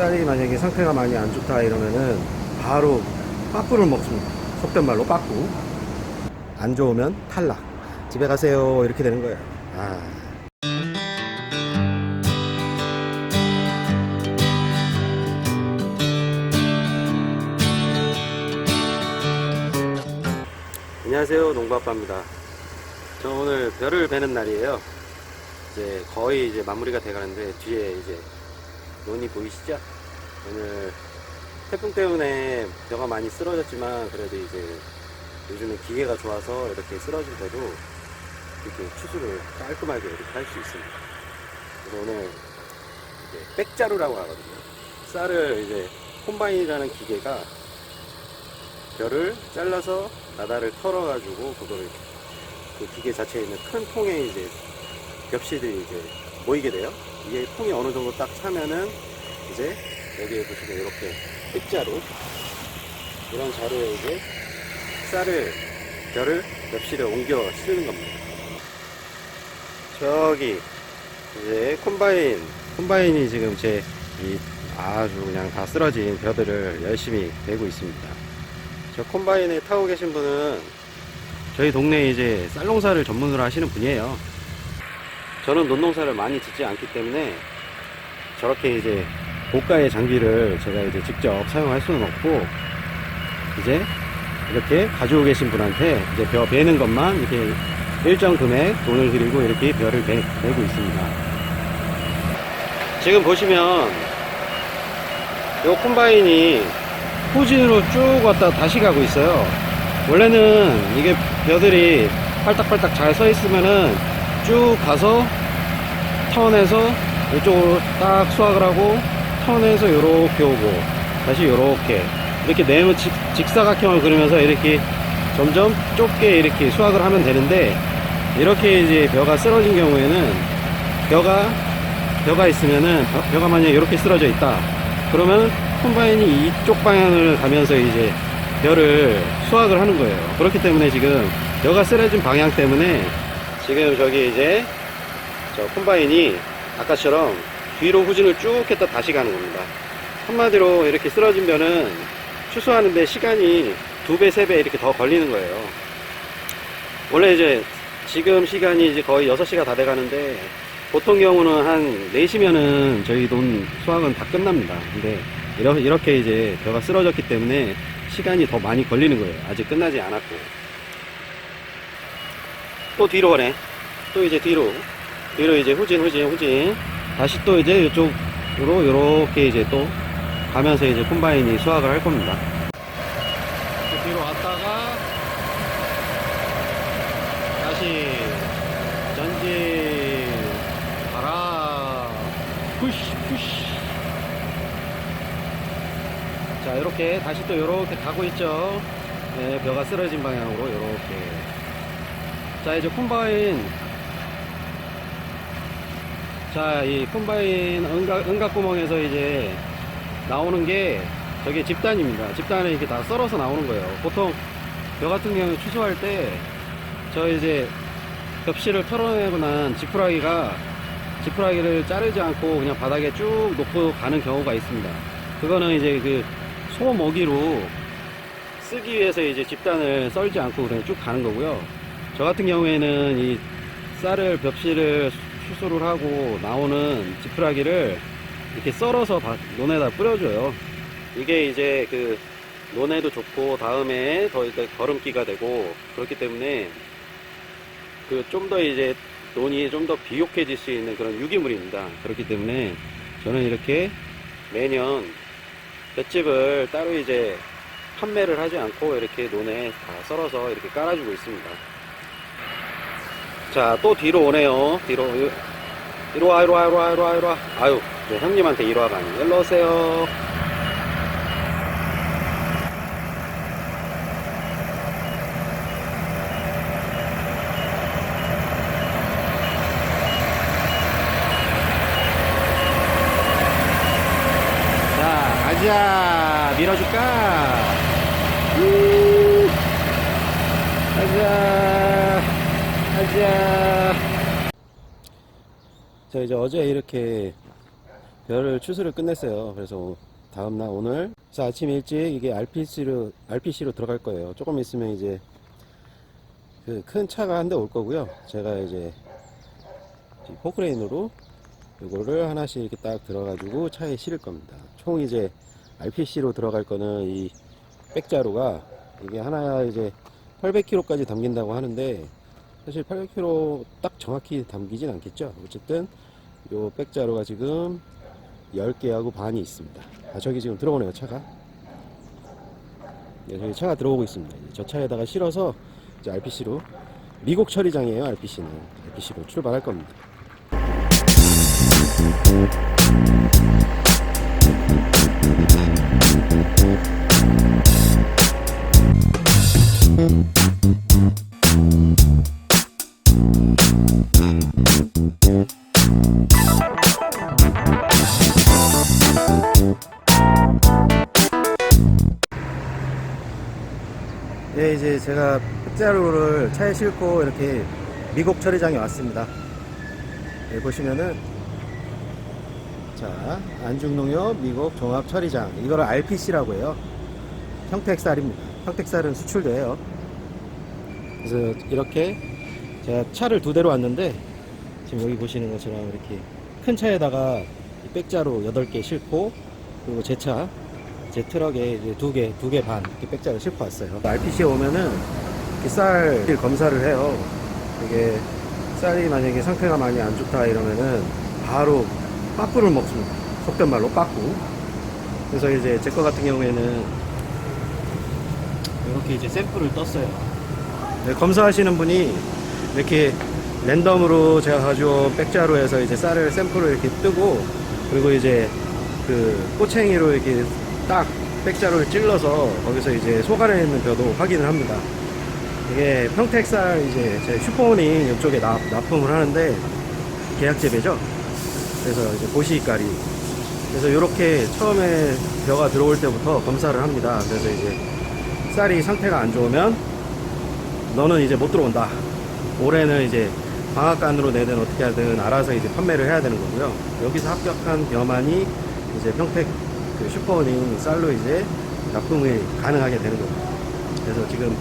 쌀이 만약에 상태가 많이 안 좋다 이러면은 바로 빠꾸를 먹습니다. 속된 말로 빠꾸. 안 좋으면 탈락. 집에 가세요. 이렇게 되는 거예요. 아. 안녕하세요. 농부아빠입니다. 저 오늘 별을 베는 날이에요. 이제 거의 이제 마무리가 돼 가는데 뒤에 이제 논이 보이시죠? 오늘 태풍 때문에 벼가 많이 쓰러졌지만 그래도 이제 요즘에 기계가 좋아서 이렇게 쓰러질 때도 이렇게 추수를 깔끔하게 이렇게 할 수 있습니다. 그래서 오늘 이제 백자루라고 하거든요. 쌀을 이제 콤바인이라는 기계가 벼를 잘라서 나다를 털어가지고 그거를 그 기계 자체에 있는 큰 통에 이제 겹실이 이제 모이게 돼요. 이게 통이 어느 정도 딱 차면은 이제 여기에 보시면 이렇게 흑자로 이런 자루에 이제 쌀을 벼를 엽실에 옮겨 쓰는 겁니다. 저기 이제 콤바인 콤바인이 지금 제 이 아주 그냥 다 쓰러진 벼들을 열심히 베고 있습니다. 저 콤바인에 타고 계신 분은 저희 동네에 이제 쌀농사를 전문으로 하시는 분이에요. 저는 논농사를 많이 짓지 않기 때문에 저렇게 이제 고가의 장비를 제가 이제 직접 사용할 수는 없고 이제 이렇게 가지고 계신 분한테 이제 벼 베는 것만 이렇게 일정 금액 돈을 드리고 이렇게 벼를 배, 베고 있습니다. 지금 보시면 요 콤바인이 후진으로 쭉 왔다 다시 가고 있어요. 원래는 이게 벼들이 팔딱팔딱 잘 서 있으면은 쭉 가서 턴해서 이쪽으로 딱 수확을 하고 턴해서 요렇게 오고 다시 요렇게 이렇게 네모 직, 직사각형을 그리면서 이렇게 점점 좁게 이렇게 수확을 하면 되는데 이렇게 이제 벼가 쓰러진 경우에는 벼가 벼가 있으면은 벼- 벼가 만약에 이렇게 쓰러져 있다. 그러면 콤바인이 이쪽 방향을 가면서 이제 벼를 수확을 하는 거예요. 그렇기 때문에 지금 벼가 쓰러진 방향 때문에 지금 저기 이제 저 콤바인이 아까처럼 뒤로 후진을 쭉 했다 다시 가는 겁니다. 한마디로 이렇게 쓰러진 벼는 추수하는데 시간이 두 배, 세 배 이렇게 더 걸리는 거예요. 원래 이제 지금 시간이 이제 거의 6시가 다 돼 가는데 보통 경우는 한 4시면은 저희 논 수확은 다 끝납니다. 근데 이렇게 이제 벼가 쓰러졌기 때문에 시간이 더 많이 걸리는 거예요. 아직 끝나지 않았고. 또 뒤로 가네. 또 이제 뒤로. 뒤로 이제 후진, 후진, 후진. 다시 또 이제 이쪽으로 이렇게 이제 또 가면서 이제 콤바인이 수확을 할 겁니다. 또 뒤로 왔다가 다시 전진 가라 푸시 푸시 자 이렇게 다시 또 이렇게 가고 있죠 네, 벼가 쓰러진 방향으로 이렇게 자 이제 콤바인. 자 이 콤바인 은각, 은각구멍에서 이제 나오는 게 저게 집단입니다. 집단을 이렇게 다 썰어서 나오는 거예요. 보통 벼 같은 경우 추수할 때 저 이제 겹실을 털어내고 난 지푸라기가 지푸라기를 자르지 않고 그냥 바닥에 쭉 놓고 가는 경우가 있습니다. 그거는 이제 그 소 먹이로 쓰기 위해서 이제 집단을 썰지 않고 그냥 쭉 가는 거고요 저 같은 경우에는 이 쌀을 벽실을 수술을 하고 나오는 지푸라기를 이렇게 썰어서 바- 논에다 뿌려줘요. 이게 이제 그 논에도 좋고 다음에 더 이제 거름기가 되고 그렇기 때문에 그 좀 더 이제 논이 좀 더 비옥해질 수 있는 그런 유기물입니다. 그렇기 때문에 저는 이렇게 매년 볏짚을 따로 이제 판매를 하지 않고 이렇게 논에 다 썰어서 이렇게 깔아주고 있습니다. 자, 또 뒤로 오네요. 뒤로. 이리 와, 이리 와, 이리 와, 이리 와, 이리 와. 아유, 네, 형님한테 이리 와가 아니고. 일로 오세요. 자, 가자. 밀어줄까? 우. 가자. 자, 이제 어제 이렇게 별을 추수를 끝냈어요. 그래서 다음날 오늘 그래서 아침 일찍 이게 RPC로 RPC로 들어갈 거예요. 조금 있으면 이제 그 큰 차가 한 대 올 거고요. 제가 이제 이 포크레인으로 이거를 하나씩 이렇게 딱 들어가지고 차에 실을 겁니다. 총 이제 RPC로 들어갈 거는 이 백자루가 이게 하나 이제 800kg까지 담긴다고 하는데 사실 800kg 딱 정확히 담기진 않겠죠. 어쨌든 요 백자루가 지금 10개하고 반이 있습니다. 아, 저기 지금 들어오네요, 차가. 네, 저기 차가 들어오고 있습니다. 저 차에다가 실어서 이제 RPC로 미국 처리장이에요, RPC는. RPC로 출발할 겁니다. 네, 이제 제가 흑자루를 차에 싣고 이렇게 미국 처리장에 왔습니다. 네, 보시면은 자 안중농협 미국 종합 처리장 이거를 RPC라고 해요. 평택쌀입니다. 평택쌀은 수출돼요. 그래서 이렇게 제가 차를 두 대로 왔는데 지금 여기 보시는 것처럼 이렇게 큰 차에다가 이 백자로 8개 싣고 그리고 제 차, 제 트럭에 이제 두 개, 두 개 반 이렇게 백자를 싣고 왔어요. RPC에 오면은 쌀 검사를 해요. 이게 쌀이 만약에 상태가 많이 안 좋다 이러면은 바로 빠꾸를 먹습니다. 속된 말로 빠꾸. 그래서 이제 제 거 같은 경우에는 이렇게 이제 샘플을 떴어요. 네, 검사하시는 분이 이렇게 랜덤으로 제가 가져온 백자로 해서 이제 쌀을 샘플을 이렇게 뜨고 그리고 이제 그 꼬챙이로 이렇게 딱 백자로를 찔러서 거기서 이제 속 안에 있는 벼도 확인을 합니다. 이게 평택쌀 이제 제 슈퍼모닝 이쪽에 납, 납품을 하는데 계약 재배죠. 그래서 이제 보시가리. 그래서 이렇게 처음에 벼가 들어올 때부터 검사를 합니다. 그래서 이제 쌀이 상태가 안 좋으면 너는 이제 못 들어온다. 올해는 이제 방앗간으로 내든 어떻게 하든 알아서 이제 판매를 해야 되는 거고요. 여기서 합격한 벼만이 이제 평택 그 슈퍼모닝 쌀로 이제 납품이 가능하게 되는 겁니다. 그래서 지금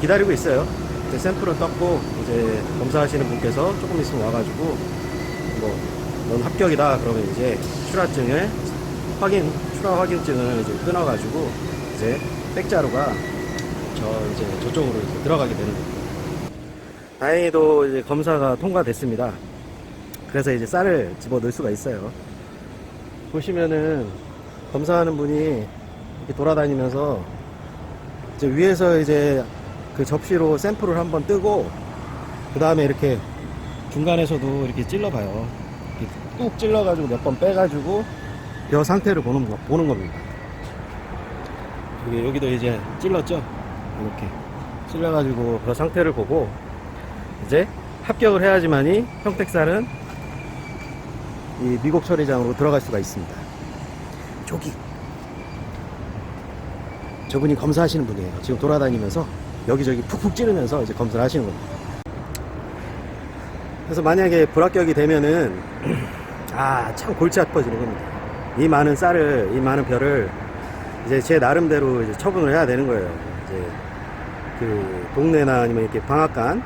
기다리고 있어요. 이제 샘플을 떴고 이제 검사하시는 분께서 조금 있으면 와가지고 뭐 넌 합격이다 그러면 이제 출하증을 확인 출하 확인증을 이제 끊어가지고 이제 백자루가 저 이제 저쪽으로 이제 들어가게 되는 겁니다. 다행히도 이제 검사가 통과됐습니다. 그래서 이제 쌀을 집어 넣을 수가 있어요. 보시면은 검사하는 분이 이렇게 돌아다니면서 이제 위에서 이제 그 접시로 샘플을 한번 뜨고 그 다음에 이렇게 중간에서도 이렇게 찔러봐요. 뚝 찔러가지고 몇 번 빼가지고 벼 상태를 보는 거 보는 겁니다. 여기 여기도 이제 찔렀죠. 이렇게 찔러가지고 벼 상태를 보고 이제 합격을 해야지만이 평택쌀은 이 미국 처리장으로 들어갈 수가 있습니다. 저기 저분이 검사하시는 분이에요. 지금 돌아다니면서 여기저기 푹푹 찌르면서 이제 검사를 하시는 겁니다. 그래서 만약에 불합격이 되면은 아 참 골치 아파지는 겁니다. 이 많은 쌀을 이 많은 벼를 이제 제 나름대로 이제 처분을 해야 되는 거예요. 이제 그 동네나 아니면 이렇게 방앗간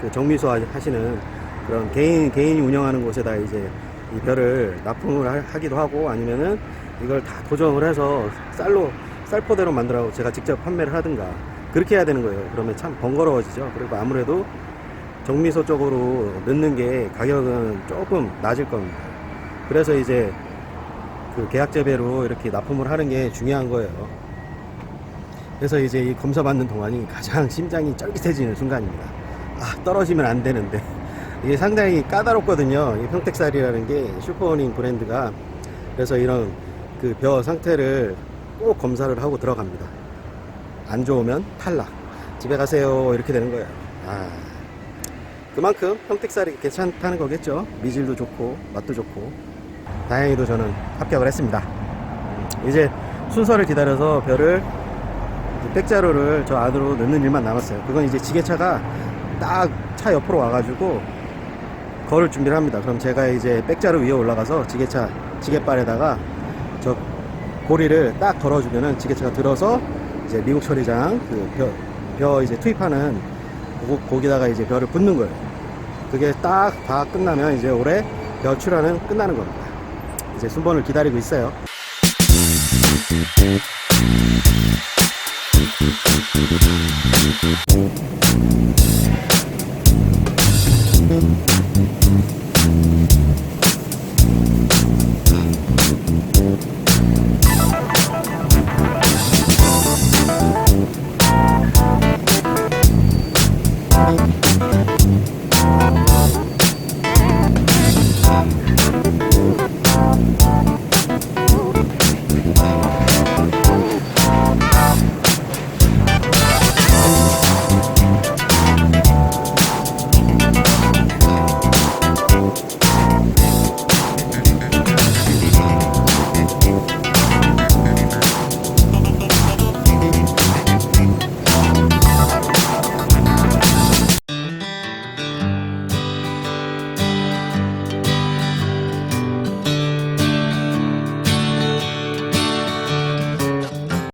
그 정미소 하- 하시는 그런 개인 개인이 운영하는 곳에다 이제 이 벼를 납품을 하- 하기도 하고 아니면은 이걸 다 도정을 해서 쌀로 쌀포대로 만들어 제가 직접 판매를 하든가 그렇게 해야 되는 거예요. 그러면 참 번거로워지죠. 그리고 아무래도 정미소 쪽으로 넣는 게 가격은 조금 낮을 겁니다. 그래서 이제 그 계약 재배로 이렇게 납품을 하는 게 중요한 거예요. 그래서 이제 이 검사 받는 동안이 가장 심장이 쫄깃해지는 순간입니다. 아, 떨어지면 안 되는데. 이게 상당히 까다롭거든요. 이 평택쌀이라는 게 슈퍼모닝 브랜드가. 그래서 이런 그 벼 상태를 꼭 검사를 하고 들어갑니다. 안 좋으면 탈락. 집에 가세요. 이렇게 되는 거예요. 아. 그만큼 평택쌀이 괜찮다는 거겠죠. 미질도 좋고, 맛도 좋고. 다행히도 저는 합격을 했습니다. 이제 순서를 기다려서 벼를 이 백자루를 저 안으로 넣는 일만 남았어요. 그건 이제 지게차가 딱 차 옆으로 와가지고 걸을 준비를 합니다. 그럼 제가 이제 백자루 위에 올라가서 지게차 지게발에다가 저 고리를 딱 걸어주면은 지게차가 들어서 이제 미국 처리장 그 벼, 벼 이제 투입하는 고, 거기다가 이제 벼를 붓는 거예요. 그게 딱 다 끝나면 이제 올해 벼 출하는 끝나는 겁니다. 이제 순번을 기다리고 있어요. Thank